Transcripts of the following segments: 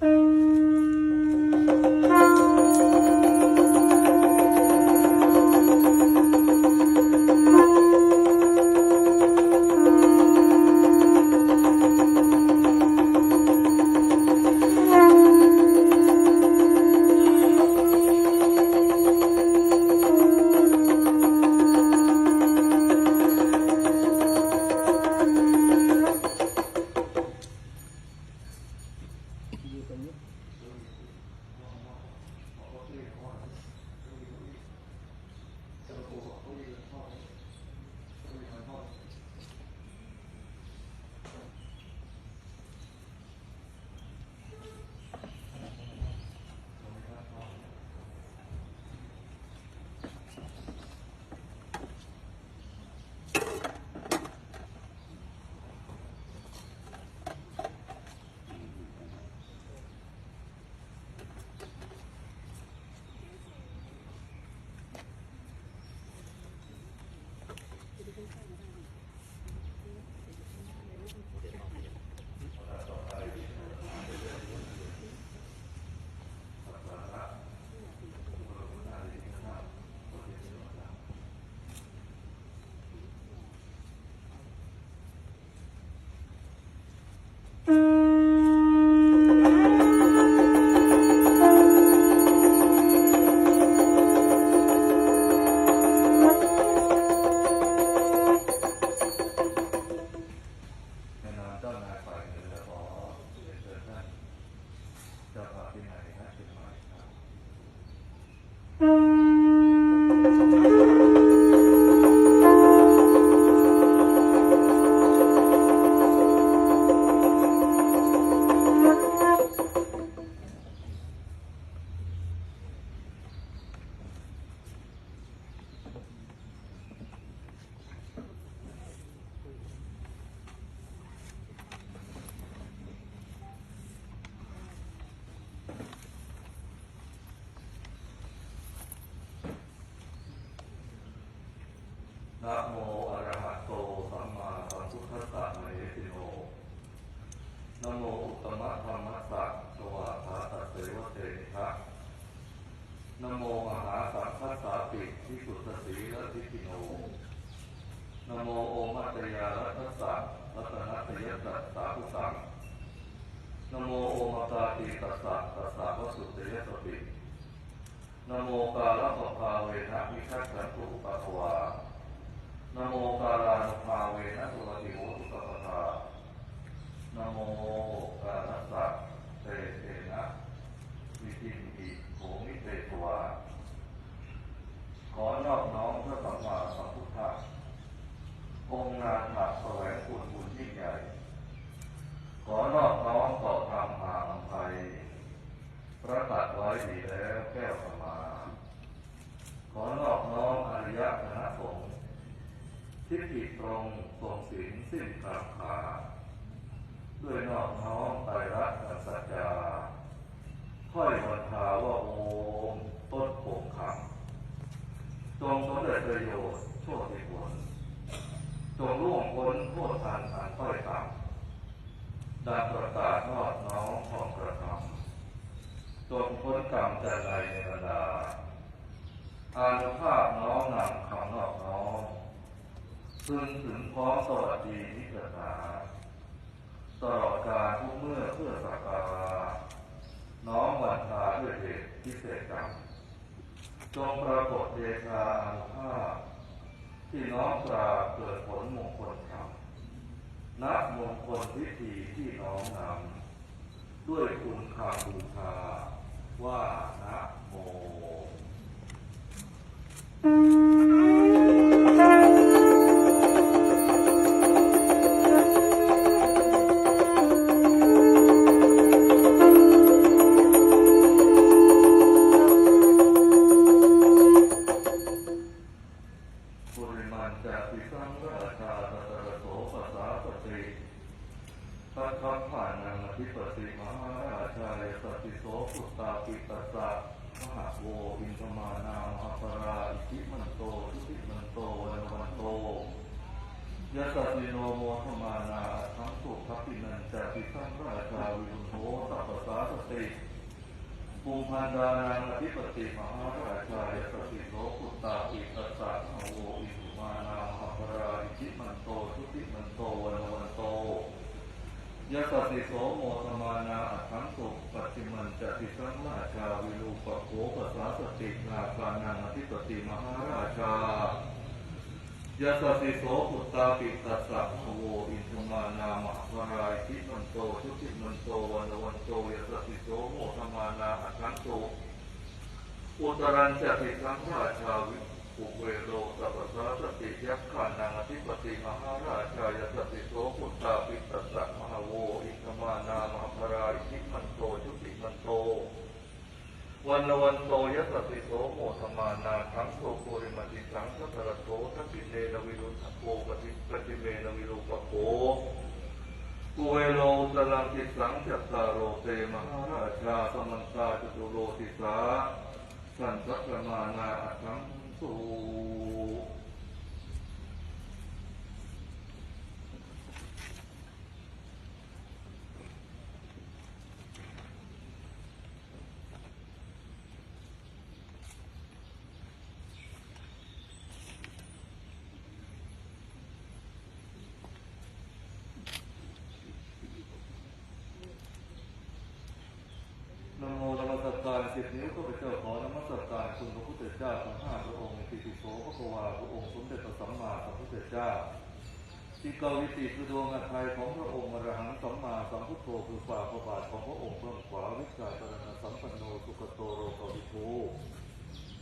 ในะโมอะระหะโตสัมมาสัมพุทธัสสะมะเยติโนนะโมอุตตมะธรรมะสัสวาคาตัสเสวะเตทะนะโมมหาสังฆสสาปิทิสุทธสีละทิติโนนะโมโอมัตตยารัตสสะรัตนตยสัสสาภุสังนโมโอมตาติตัสสะตัสสะวสุตยสปินโมกาลปภาเวนะวิคัตถันตุปะวา นะโมตาลานุภาเวนะสุรติโหตุสัพพทานะโมการัสสะเตเตนะวิจิตติโหมิเตตวาขอนอบน้อมพระสัมมาสัมพุทธะองค์นาถแสวงคุณบุญยิ่งใหญ่ ขอนอบน้อมต่อธรรมหาอัมภัยพระตัดไว้ดีแล้วแก้วสมา ขอนอบน้อมอริยคณะสงฆ์ ทิฏฐิตรงทรงศีลสิ้นขาดขาดด้วยนอบน้อมไตรรัตนสัจจาถ้อยวันทาว่าโอมต้นโผงคำจงสำเร็จประ โยชน์โชติผลจงล่วงพ้นโทษทานอันต้อยต่ำดังประกาศนอบน้อมของกระทำจงพ้นกรรมแต่ใดในบรรดาอานุภาพน้อมนำคำนอบน้อมพึงถึงพร้อมสวัสดีนิกษาตลอดการทุกเมื่อเพื่อสักการะน้อมวันทาด้วยเดชพิเศษกรรมจงปรากฏเดชาอานุภาพ ที่น้อมกราเกิดผลมงคลธรรมนับมงคลพิธีที่น้อมนำด้วยคุณคาบูชา ปุริมันจะปิสังราชาตตะโสภาษาปฏิตัทธัมผ่านังอธิปติมหาราชายสติโสพุตตาปิตัสสะมหาโวอินทมานามหาปราอิทิมันโตทุติมันโตวันวันโตยะสติโนโมทมานาทั้งสุขพินันจะปิสังราชาวิรุโหสัพพสาสสติ ภูมิพันดานังอธิปติมหาราชายสติโลกุตตาปิตัสสะมโวอิสุมานาหปราอิจิมันโตทุติมันโตวันวันโตยะสติโสโมธมานาอัตถังสุปัจจิมันจะติสังราชาวิรูปโขปัสสาสตินาคานังอธิปติมหาราชา ยะสสติโสปุตตาปิตัสสะโวอินทมานามะวรายทิมันโตทุติมันโตวันวันโตยะสสติโสโมธมานาอัตถันโตอุตรัญจะติสังราชาวิปุเวโลสัพพะสติยักขานังอธิปติมหาราชายสติโสปุตตาปิตัสสะมหาโวอิธมานามหาภราอิทิมันโตชุติมันโต วันละวันโตยสติโสโมธมานาทั้งโสปุริมติสังสัตระโตทัพพิเนนวิรุณโภปฏิปฏิเมนวิรุปโภกุเวโล ตังทิสังจัตตารโรเตมหาราชาสมันตาจตุโรติสาสันสัตมานาอัตังสู นะโมตัสสะ การสิบนิ้วข้าพเจ้าขอนมัสการคุณพระพุทธเจ้าทั้งห้าพระองค์ติติโสพระกวาพระองค์สมเด็จพระสัมมาสัมพุทธเจ้าที่เกาวิติคือดวงอัฐัยของพระองค์อรหังสัมมาสัมพุทโธคือฝ่าพระบาทของพระองค์เบื้องขวาวิชาตรณสัมปันโนสุขโตโรกวิทู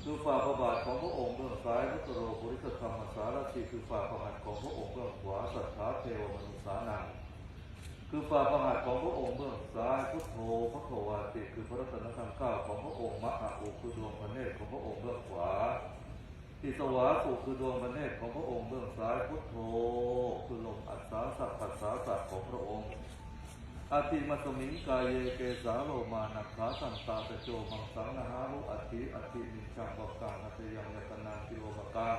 คือฝ่าพระบาทของพระองค์เบื้องซ้ายพุทธโรปุริสธรรมสารติคือฝ่าพระหัตถ์ของพระองค์เบื้องขวาสัทธาเทวมนุษสานัง คือฝ่าพระหัตถ์ของพระองค์เบื้องซ้ายพุทโธพระโควาติคือพระรัตนธรรมเก้าของพระองค์มหาอุคือดวงพระเนตรของพระองค์เบื้องขวาทิสวาสุคือดวงพระเนตรของพระองค์เบื้องซ้ายพุทโธคือลมอัศสาสัพปัสสาสัพของพระองค์อาติมัสมิงกายเยเกสาโลมานักขาสันตาตะโจมังสังนาหารุอธิอธินิจังบกกังหัตยังยตนากิโลมกัง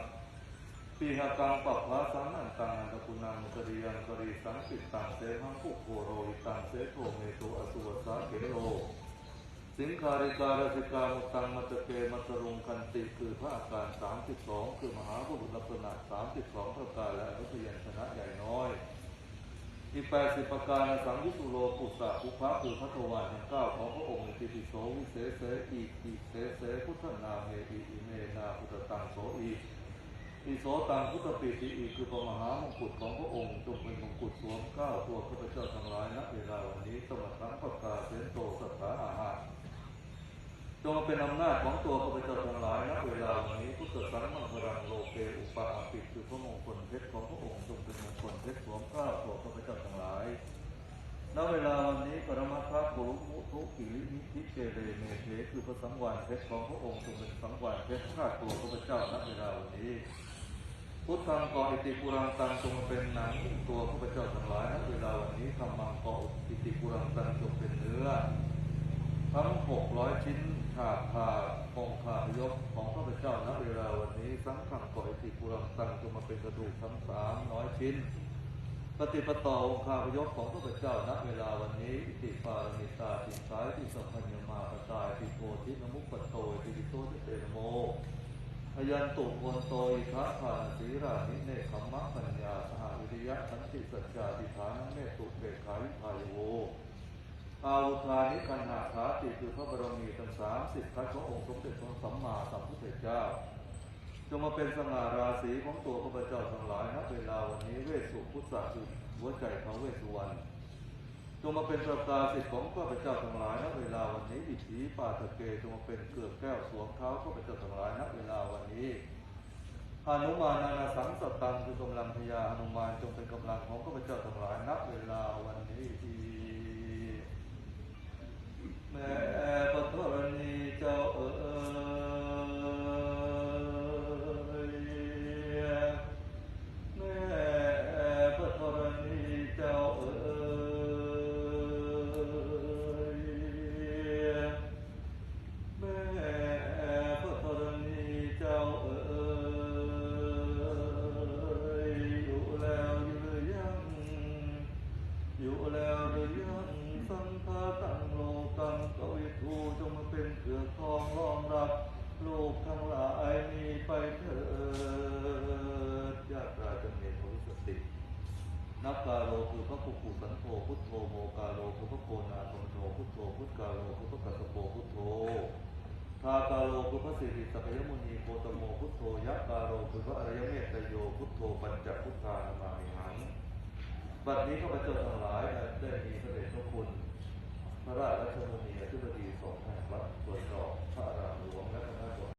ปีหกังปัปพาสังอันตังอันตะกุนังกริยังกริสังปิตังเสหังปุโคโรอิตังเสโทเมโตอสุวสาเกโลสิงคาริการสิกามุตังมัตเกมัตรุงคันติคือพระอาการสามสิบสองคือมหาบุรุษลักษณะสามสิบสองประการและอนุพยัญชนะใหญ่น้อยอีแปดสิบประการสังยุตุโลปุสสะภุพะคือพระทวารทั้งเก้าของพระองค์ในติปิโสวิเศษเสอีอีเสเสพุทธนาเมอีอิเมนาพุทธตังโสอี อิโสตังพุทธปีติอีคือพระมหามงกุฎของพระองค์จงเป็นมงกุฎสวมเก้าตัวข้าพเจ้าทั้งหลายณเวลาวันนี้สมัทั้งประกาศเสนโตสัทธาอาหารจงเป็นอำนาจของตัวข้าพเจ้าทั้งหลายณเวลาวันนี้พุทธสังมังคลังโลเกอุปาอปิคือพระมงคลเพชรของพระองค์จงเป็นมงคลเพชรสวมเก้าตัวข้าพเจ้าทั้งหลายณเวลาวันนี้ปรมาภาปุรุมุทุกิริมิทิเกเรเมเทคือพระสังวานเพชรของพระองค์จงเป็นสังวานเพชรฆ่าตัวข้าพเจ้าณเวลาวันนี้ พุทธังกออิติปุรังตังจงเป็นหนังตัวข้าเจ้าทั้งหลายณเวลาวันนี้ธรรมังกออิติปุรังตังจงเป็นเนื้อ ทั้งหกร้อยชิ้นขาดขาดองค์ขาพยกของข้าพเจ้าณเวลาวันนี้สังขังกออิติปุรังตังจงมาเป็นกระดูกทั้งสามร้อยชิ้นปฏิปต่อองค์คาพยพของข้าพเจ้าณเวลาวันนี้อิติปารามิตาติสายติสัพพัญญมาปตายติโพธินมุปปโตติโตติเตนโม พยันตุโคนโตอิทะภาสีรานิเนคัมมะปัญญาสหวิริยะสันติสัจจาติฐานเมตุเบกขาวิภายโวอาวุธานิคันหาขาติคือพระบรมีทั้งสามสิบทัศขององค์สมเด็จพระสัมมาสัมพุทธเจ้า จงมาเป็นสง่าราศีของตัวข้าพเจ้าทั้งหลายณเวลาวันนี้เวสสุพุทธะคือหัวใจเขาเวสสุวรรณ จงมาเป็นประกาศิทธิ์ของข้าพเจ้าทั้งหลายณเวลาวันนี้อิทธิปาตะเกจงมาเป็นเกลือกแก้วสวมเท้าข้าพเจ้าทั้งหลายณเวลาวันนี้หานุมานานาสังสตังคือกำลังพยาหนุมานจงเป็นกำลังของข้าพเจ้าทั้งหลายณเวลาวันนี้ทีแม่ปฐรณีเจ้าเอ๋ย ทธกาโลคือพระกัสโปพุทโธทากาโลคือพระสิริสัพยมุนีโคตโมพุทโธยะกาโลคือพระอริยเมตโยพุทโธปัญจพุทธานามามิหังบัดนี้ข้าพเจ้าทั้งหลายได้มีพระเดชพระคุณ พระราชรัชมุนีอธิบดีสองแห่งวัดตรวนดอบพระอารามหลวงและคณะสงฆ์